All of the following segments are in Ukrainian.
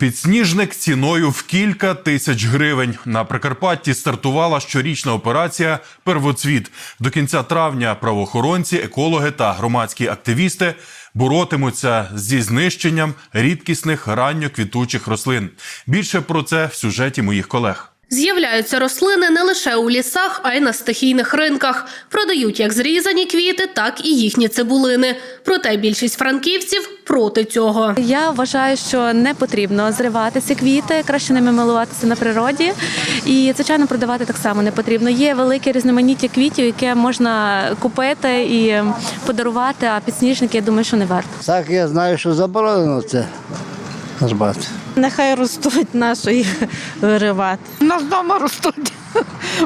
Підсніжник ціною в кілька тисяч гривень. На Прикарпатті стартувала щорічна операція Первоцвіт. До кінця травня правоохоронці, екологи та громадські активісти боротимуться зі знищенням рідкісних ранньоквітучих рослин. Більше про це в сюжеті моїх колег. З'являються рослини не лише у лісах, а й на стихійних ринках. Продають як зрізані квіти, так і їхні цибулини. Проте більшість франківців проти цього. Я вважаю, що не потрібно зривати ці квіти, краще ними милуватися на природі. І, звичайно, продавати так само не потрібно. Є велике різноманіття квітів, яке можна купити і подарувати, а підсніжники, я думаю, що не варто. Так, я знаю, що заборонено це рубати. Нехай ростуть їх виривати. У нас вдома ростуть.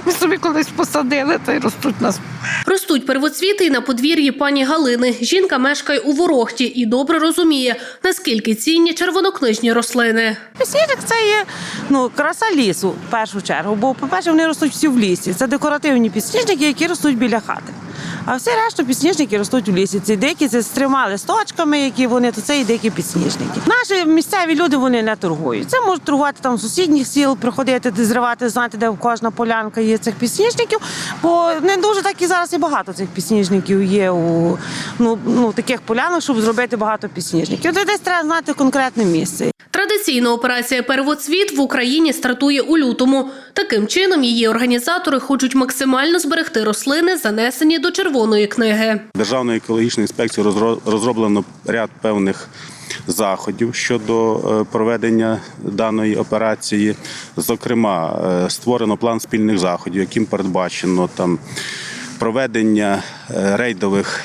Ми собі колись посадили, та й ростуть нас. Ростуть первоцвіти й на подвір'ї пані Галини. Жінка мешкає у Ворохті і добре розуміє, наскільки цінні червонокнижні рослини. Пісніжник це є ну, краса лісу в першу чергу. Бо, по-перше, вони ростуть всі в лісі. Це декоративні підсніжники, які ростуть біля хати. А всі решта підсніжники ростуть у лісі. Ці дикі це з трьома які вони, то це і дикі підсніжники. Наші місцеві люди вони не торгують. Це можуть торгувати там сусідніх сіл, приходити, зривати, знати, де кожна полянка є цих підсніжників. Бо не дуже так і зараз і багато цих підсніжників є у ну, ну, таких полянах, щоб зробити багато підсніжників. Де десь треба знати конкретне місце. Традиційна операція Первоцвіт в Україні стартує у лютому. Таким чином її організатори хочуть максимально зберегти рослини, занесені до червоної книги. Державною екологічною інспекцією розро- розроблено ряд певних заходів щодо е, проведення даної операції. Зокрема, е, створено план спільних заходів, яким передбачено там проведення е, рейдових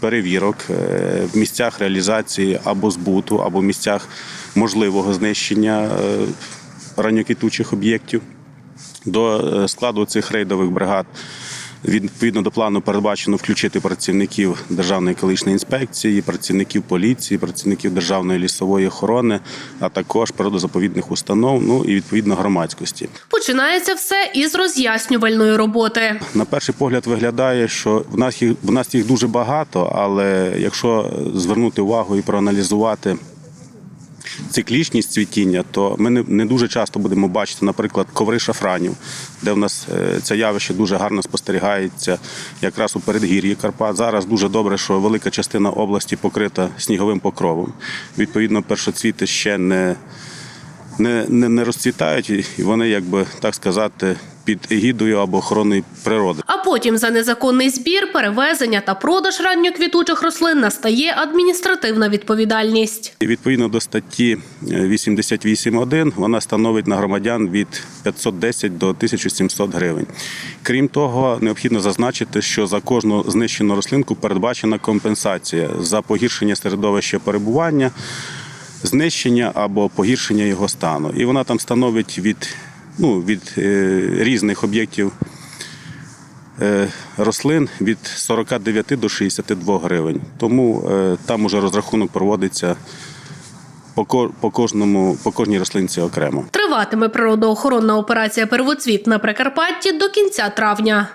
перевірок е, в місцях реалізації або збуту, або місцях можливого знищення е, об'єктів. До е, складу цих рейдових бригад відповідно до плану передбачено включити працівників Державної екологічної інспекції, працівників поліції, працівників Державної лісової охорони, а також природозаповідних установ, ну і відповідно громадськості. Починається все із роз'яснювальної роботи. На перший погляд виглядає, що в нас їх в нас їх дуже багато, але якщо звернути увагу і проаналізувати. Циклічність цвітіння, то ми не, дуже часто будемо бачити, наприклад, коври шафранів, де в нас е, це явище дуже гарно спостерігається, якраз у передгір'ї Карпат. Зараз дуже добре, що велика частина області покрита сніговим покровом. Відповідно, першоцвіти ще не, не, не, не розцвітають, і вони, якби так сказати, під егідою або охороною природи. Потім за незаконний збір, перевезення та продаж ранньоквітучих рослин настає адміністративна відповідальність. Відповідно до статті е, 88.1 вона становить на громадян від 510 до 1700 гривень. Крім того, необхідно зазначити, що за кожну знищену рослинку передбачена компенсація за погіршення середовища перебування, знищення або погіршення його стану. І вона там становить від, ну, від е, різних об'єктів рослин від 49 до 62 гривень. Тому е, там уже розрахунок проводиться по, кожному, по кожній рослинці окремо. Триватиме природоохоронна операція Первоцвіт на Прикарпатті до кінця травня.